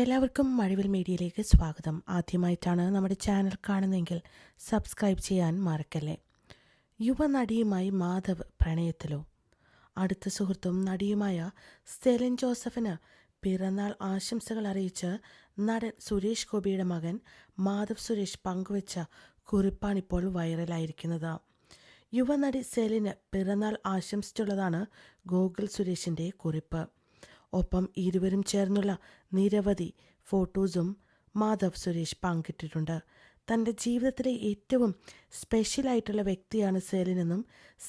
എല്ലാവർക്കും മഴവിൽ മീഡിയയിലേക്ക് സ്വാഗതം. ആദ്യമായിട്ടാണ് നമ്മുടെ ചാനൽ കാണുന്നതെങ്കിൽ സബ്സ്ക്രൈബ് ചെയ്യാൻ മറക്കല്ലേ. യുവനടിയുമായി മാധവ് പ്രണയത്തിലോ? അടുത്ത സുഹൃത്തും നടിയുമായ സെലിൻ ജോസഫിന് പിറന്നാൾ ആശംസകൾ അറിയിച്ച് നടൻ സുരേഷ് ഗോപിയുടെ മകൻ മാധവ് സുരേഷ് പങ്കുവച്ച കുറിപ്പാണിപ്പോൾ വൈറലായിരിക്കുന്നത്. യുവനടി സെലിന് പിറന്നാൾ ആശംസിച്ചുള്ളതാണ് ഗോകുൽ സുരേഷിന്റെ കുറിപ്പ്. ഒപ്പം ഇരുവരും ചേർന്നുള്ള നിരവധി ഫോട്ടോസും മാധവ് സുരേഷ് പങ്കിട്ടിട്ടുണ്ട്. തന്റെ ജീവിതത്തിലെ ഏറ്റവും സ്പെഷ്യലായിട്ടുള്ള വ്യക്തിയാണ് സെലിനെന്നും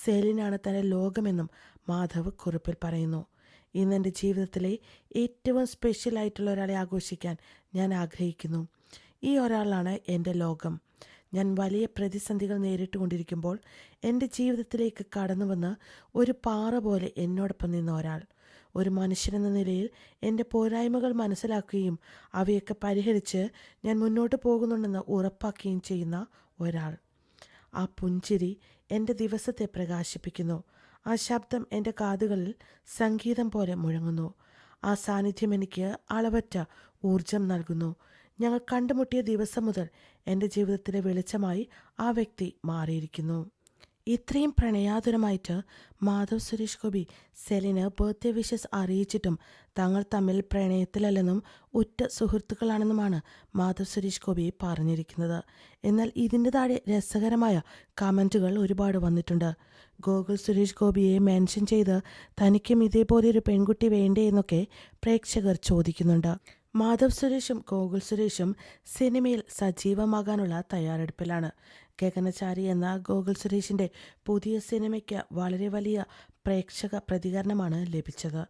സെലിനാണ് തന്റെ ലോകമെന്നും മാധവ് കുറിപ്പിൽ പറയുന്നു. ഇന്ന് എന്റെ ജീവിതത്തിലെ ഏറ്റവും സ്പെഷ്യലായിട്ടുള്ള ഒരാളെ ആഘോഷിക്കാൻ ഞാൻ ആഗ്രഹിക്കുന്നു. ഈ ഒരാളാണ് എന്റെ ലോകം. ഞാൻ വലിയ പ്രതിസന്ധികൾ നേരിട്ടുകൊണ്ടിരിക്കുമ്പോൾ എന്റെ ജീവിതത്തിലേക്ക് കടന്നു വന്ന് ഒരു പാറ പോലെ എന്നോടൊപ്പം നിന്ന ഒരാൾ. ഒരു മനുഷ്യനെന്ന നിലയിൽ എന്റെ പോരായ്മകൾ മനസ്സിലാക്കുകയും അവയൊക്കെ പരിഹരിച്ച് ഞാൻ മുന്നോട്ട് പോകുന്നുണ്ടെന്ന് ഉറപ്പാക്കുകയും ചെയ്യുന്ന ഒരാൾ. ആ പുഞ്ചിരി എന്റെ ദിവസത്തെ പ്രകാശിപ്പിക്കുന്നു. ആ ശബ്ദം എന്റെ കാതുകളിൽ സംഗീതം പോലെ മുഴങ്ങുന്നു. ആ സാന്നിധ്യം എനിക്ക് അളവറ്റ ഊർജം നൽകുന്നു. ഞങ്ങൾ കണ്ടുമുട്ടിയ ദിവസം മുതൽ എന്റെ ജീവിതത്തിലെ വെളിച്ചമായി ആ വ്യക്തി മാറിയിരിക്കുന്നു. ഇത്രയും പ്രണയാതുരമായിട്ട് മാധവ് സുരേഷ് ഗോപി സെലിന് ബർത്ത്ഡേ വിഷസ് അറിയിച്ചിട്ടും തങ്ങൾ തമ്മിൽ പ്രണയത്തിലല്ലെന്നും ഉറ്റ സുഹൃത്തുക്കളാണെന്നുമാണ് മാധവ് സുരേഷ് ഗോപി പറഞ്ഞിരിക്കുന്നത്. എന്നാൽ ഇതിന്റെ താഴെ രസകരമായ കമന്റുകൾ ഒരുപാട് വന്നിട്ടുണ്ട്. ഗോകുൽ സുരേഷ് ഗോപിയെ മെൻഷൻ ചെയ്ത് തനിക്കും ഇതേപോലെ ഒരു പെൺകുട്ടി വേണ്ടേ എന്നൊക്കെ പ്രേക്ഷകർ ചോദിക്കുന്നുണ്ട്. മാധവ് സുരേഷും ഗോകുൽ സുരേഷും സിനിമയിൽ സജീവമാകാനുള്ള തയ്യാറെടുപ്പിലാണ്. ഗഗനചാരി എന്ന ഗോകുൽ സുരേഷിന്റെ പുതിയ സിനിമയ്ക്ക് വളരെ വലിയ പ്രേക്ഷക പ്രതികരണമാണ് ലഭിച്ചത്.